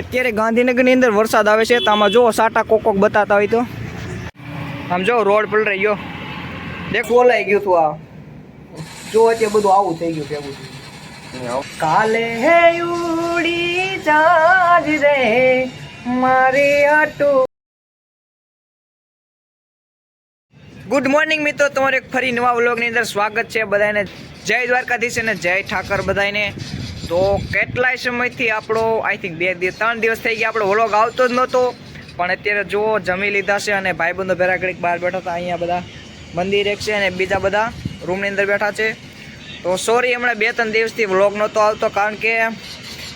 અત્યારે ગાંધીનગરની અંદર વરસાદ આવે છે, તો આમાં જો સાટા કોક કોક બતાતા હોય તો. આમ જો રોડ પલટાઈ ગયો. દેખ ઓલાઈ ગયું તું આ. જો અત્યારે બધું આવું થઈ ગયું ભેગું કાલે હે ઉડી જાજ રે, મારી આટુ. ગુડ મોર્નિંગ મિત્રો, તમારે ફરી નવા વ્લોગની અંદર સ્વાગત છે બધાને. જય દ્વારકાધીશ અને જય ઠાકર બધાને. તો કેટલાય સમયથી આપણો આઈ થિંક બે દિવસ, ત્રણ દિવસ થઈ ગયા, આપણો વ્લોગ આવતો જ નહોતો. પણ અત્યારે જુઓ, જમી લીધા છે અને ભાઈબંધો ભેરા ઘડીક બહાર બેઠા હતા, અહીંયા બધા મંદિર એક છે અને બીજા બધા રૂમની અંદર બેઠા છે. તો સોરી હમણાં બે ત્રણ દિવસથી વ્લોગ નહોતો આવતો, કારણ કે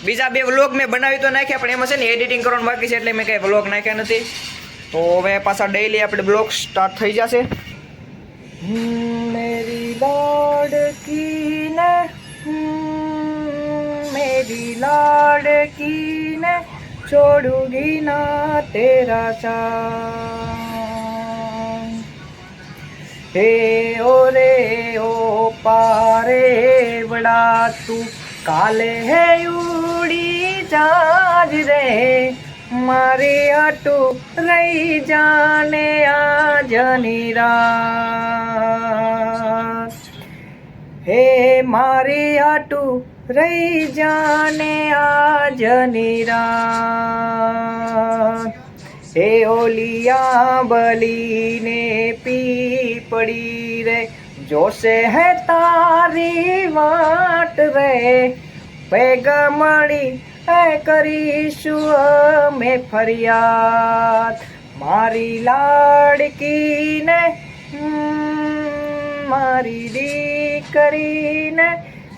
બીજા બે વ્લોગ મેં બનાવી તો નાખ્યા, પણ એમાં છે ને એડિટિંગ કરવાનું બાકી છે, એટલે મેં કંઈ વ્લોગ નાખ્યા નથી. તો હવે પાછા ડેઈલી આપણે બ્લોગ સ્ટાર્ટ થઈ જશે. મેરી લાડકી મેરી લાડકી ને છોડુંગી ના તેરા ચાંદ. હે ઓ રે ઓ પારે વડા તું, કાલે હે ઉડી જાજ રે. મારે આટું રહી જાને આજની રાત. હે મારી આટું રહી જાને આજની રાત હે ઓલિયા બલીને પીપડી રે, જોશે હે તારી વાટ રે. ભેગા મળી હે કરીશું અમે ફરિયાદ. મારી લાડકીને મારી દીકરીને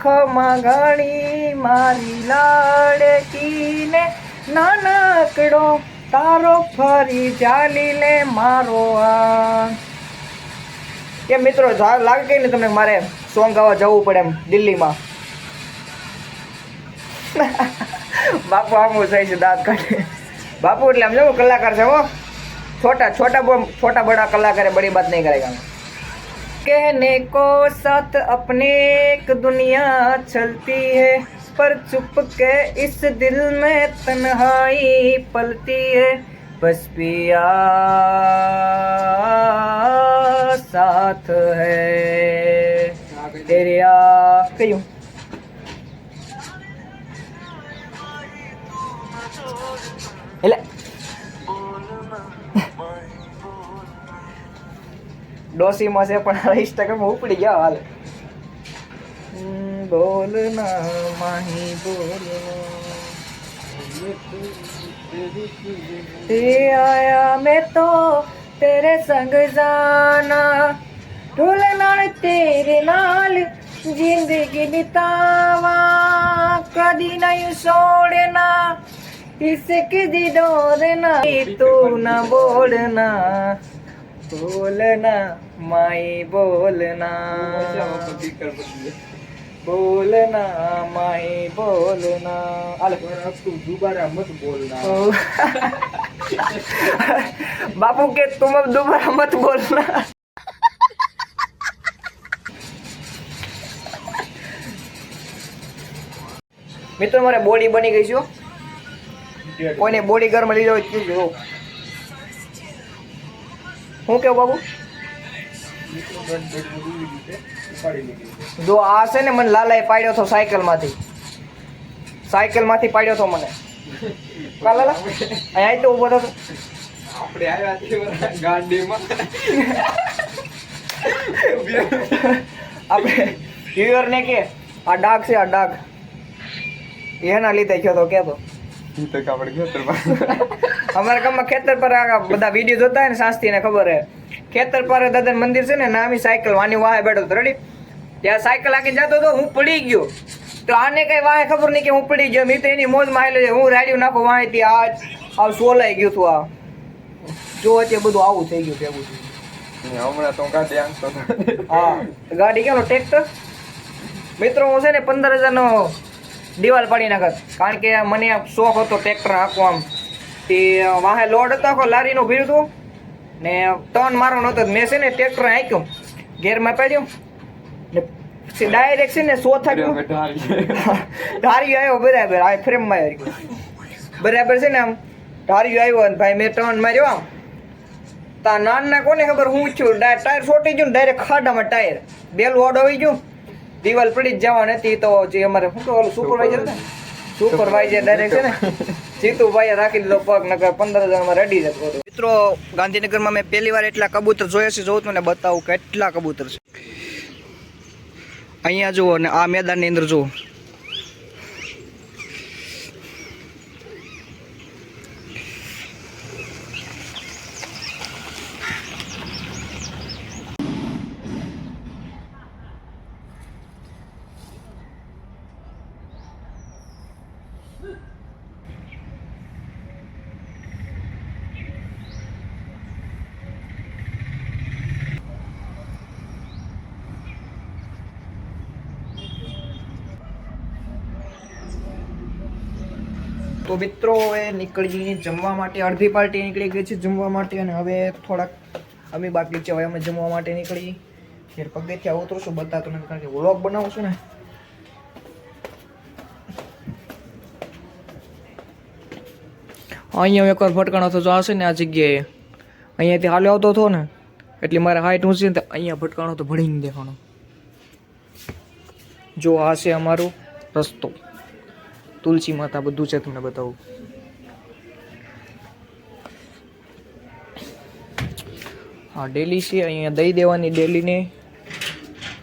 આંખમાં ઘણી મારી લાડકીને નાનકડો તારો ફરી ચાલી લે મારો આ કે મિત્રો લાગે કે નહીં તમને મારે સોંગ ગાવા જવું પડે એમ દિલ્હીમાં? બાપુ આમું થઈ છે, દાંત કાઢે. બાપુ એટલે આમ જવું કલાકાર છે હો. છોટા છોટા છોટા બડા કલાકારે બડી બાત નહીં કરે કામ. कहने को साथ अपने एक दुनिया चलती है पर चुप के इस दिल में तन्हाई पलती है। बस पिया साथ है। तेरे क्यों ડોસીમાં છે પણ ઇન્સ્ટાગ્રામ ઉપડી ગયા હાલ હમ, બોલના માહી બોલના તે આયા મેં તો તેરે સંગ જાના ઢોલના તેરે નાલ જિંદગી બિતાવા કદી નહીં છોડના इसकी दी डोरना तू न बोलना बोलना माई बोलना बोलना माई बोलना आले दोबारा मत बोलना ओ। बापू के तुम अब दोबारा मत बोलना મિત્રો મારે બોડી બની ગઈ છે હો. કોઈને બોડી ગરમ લીધો હોય તો જો હું કેવું બાબુ જો આ છે ને મને લાલાએ પાડ્યો હતો સાયકલમાંથી. સાયકલમાંથી પાડ્યો હતો મને. કા લાલા? અહીંયા તો ઊભો હતો આપણે આવ્યા છીએ ગાડીમાં. આપણે કે આ ડાઘ છે આ ડાઘ. એના લીધે કયો તો કેતો. અમારા ગામમાં ખેતર પર આ બધા વીડિયો જોતા હોય ને શાસ્તી ને ખબર હે ખેતર પર દાદા મંદિર છે ને નામી સાયકલ વાની વાહે બેઠો હતો. રેડી ત્યાં સાયકલ આખી જતો હતો હું પડી ગયો. તો આને કઈ વાહે ખબર નહીં કે હું પડી ગયો. મેં તો એની મોજમાં છે. હું રાડ્યું નાખું વાહેથી આ આ સોલાઈ ગયું તું આ. જો અત્યારે બધું આવું થઈ ગયું ભેગું. હમણાં તો ગાડી હા. ગાડી કેનો ટ્રેક્ટર મિત્રો હું છે ને પંદર હજારનો દિવાલ પાડી નાખત. કારણ કે મને શોખ હતો ટ્રેક્ટર આખો આમ. તે વાહે લોડ હતો આખો લારીનો ભીડ હતું. ને ટર્ન મારો હતો મેં છે ને ટ્રેક્ટર હાંક્યું. ગેરમાં પાડ્યું. ને ડાયરેક્ટ છે ને સો થાક્યું ધારી આવ્યો બરાબર આ ફ્રેમમાં આવી ગયો બરાબર છે ને આમ. ધારી આવ્યો ને ભાઈ મેં ટર્ન માર્યો આમ. તા નાના કોને ખબર હું છું? ટાયર છોટી ગયું ડાયરેક્ટ ખાડામાં ટાયર. બેલું ઓડ આવી ગયું. દિવાલ પડી જ જવાની હતી તો જે અમારે શું કહે ઓલું સુપરવાઇઝર ને? સુપરવાઇઝર ડાયરેક્ટ છે ને? જીતુભાઈએ રાખી દીધો પગ, નકર પંદર હજારમાં રેડી જતો મિત્રો, ગાંધીનગરમાં મેં પહેલી વાર એટલા કબૂતર જોયા છે, જોઉં તમને બતાવું કેટલા કબૂતર છે. અહીંયા જુઓ અને આ મેદાનની અંદર જુઓ. તો મિત્રો, હવે નીકળી જમવા માટે અડધી પાર્ટી નીકળી ગઈ છે જમવા માટે અને હવે થોડાક અમે બાકી છે, હવે અમે જમવા માટે નીકળી. ફેર પગથિયા ઉતરું છું, બતાતો નથી કારણ કે વ્લોગ બનાવું છું ને. અહીંયા એકવાર ભટકાણો તો હશે ને આ જગ્યાએ. અહીંયાથી હાલ્યો આવતો હતો ને, એટલે મારે હાઈટ ઊંચી ને અહીંયા ભટકાણો તો ભણીને દેખાણો. જો આ છે અમારો રસ્તો. તુલસી માતા બધું છે તમને બતાવું. હા, ડેલી છે, અહીંયા દઈ દેવાની ડેલીને.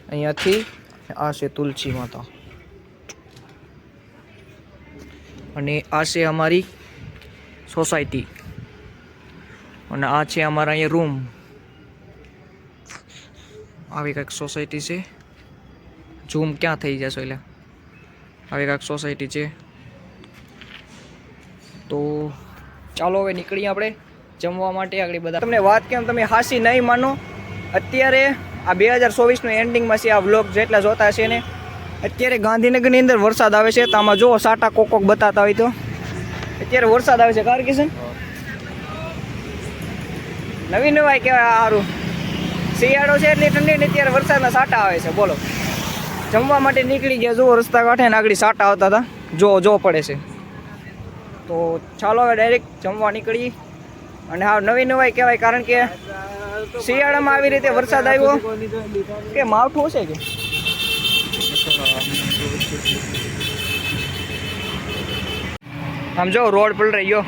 અહીંયાથી આ છે તુલસી માતા. અને આ છે અમારી સોસાયટી. અને આ છે અમારા અહીંયા રૂમ. આવી કંઈક સોસાયટી છે. ઝૂમ ક્યાં થઈ જશો એટલે? આવી કંઈક સોસાયટી છે. તો ચાલો હવે નીકળીએ આપણે જમવા માટે આગળ બધા. તમને વાત કેમ તમે હાસી નહીં માનો? અત્યારે આ બે હજાર ચોવીસનું એન્ડિંગમાં છે આ વ્લોગ જેટલા જોતા છે ને અત્યારે ગાંધીનગરની અંદર વરસાદ આવે છે, તો આમાં જુઓ સાટા કોકોક કોક બતાતા હોય તો. અત્યારે વરસાદ આવે છે કાર કિશન નવી નવાય કહેવાય સારું શિયાળો છે એટલી ઠંડી ને અત્યારે વરસાદના સાટા આવે છે, બોલો. જમવા માટે નીકળી ગયા, જુઓ રસ્તા કાંઠે ને આગળ સાટા આવતા હતા. જો જો પડે છે. તો ચાલો હવે ડાયરેક્ટ જમવા નીકળી. અને હા, નવી નવાઈ કહેવાય, કારણ કે શિયાળામાં આવી રીતે વરસાદ આવ્યો. કે માવઠું હશે કે? આમ જો, રોડ પર રહ્યો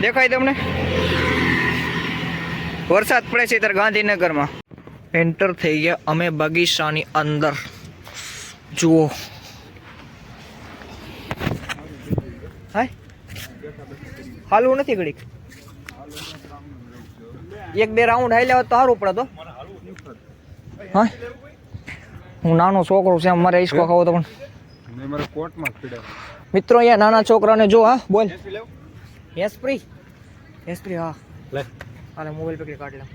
દેખાય તમને? વરસાદ પડે છે ત્યારે ગાંધીનગરમાં. એન્ટર થઈ ગયા અમે બગીચાની અંદર. જુઓ. હાલવું નથી ઘડીક એક બે રાઉન્ડ હાઈ લેવા તો સારું પડે તો હા હું નાનો છોકરો છે આમ મારે ઈસકો ખાવો તો પણ મેં મારા કોટમાં પીડા મિત્રો અહીંયા નાના છોકરાને જો હા બોલ યશપ્રી યશપ્રી હા લે હાલે મોબાઈલ પકડી કાઢ લે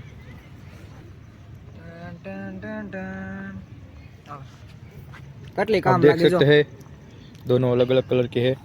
ટન ટન ટન ટન. હા. કેટલી आप કામ देख લાગે જો सकते हैं दोनों अलग अलग कलर के हैं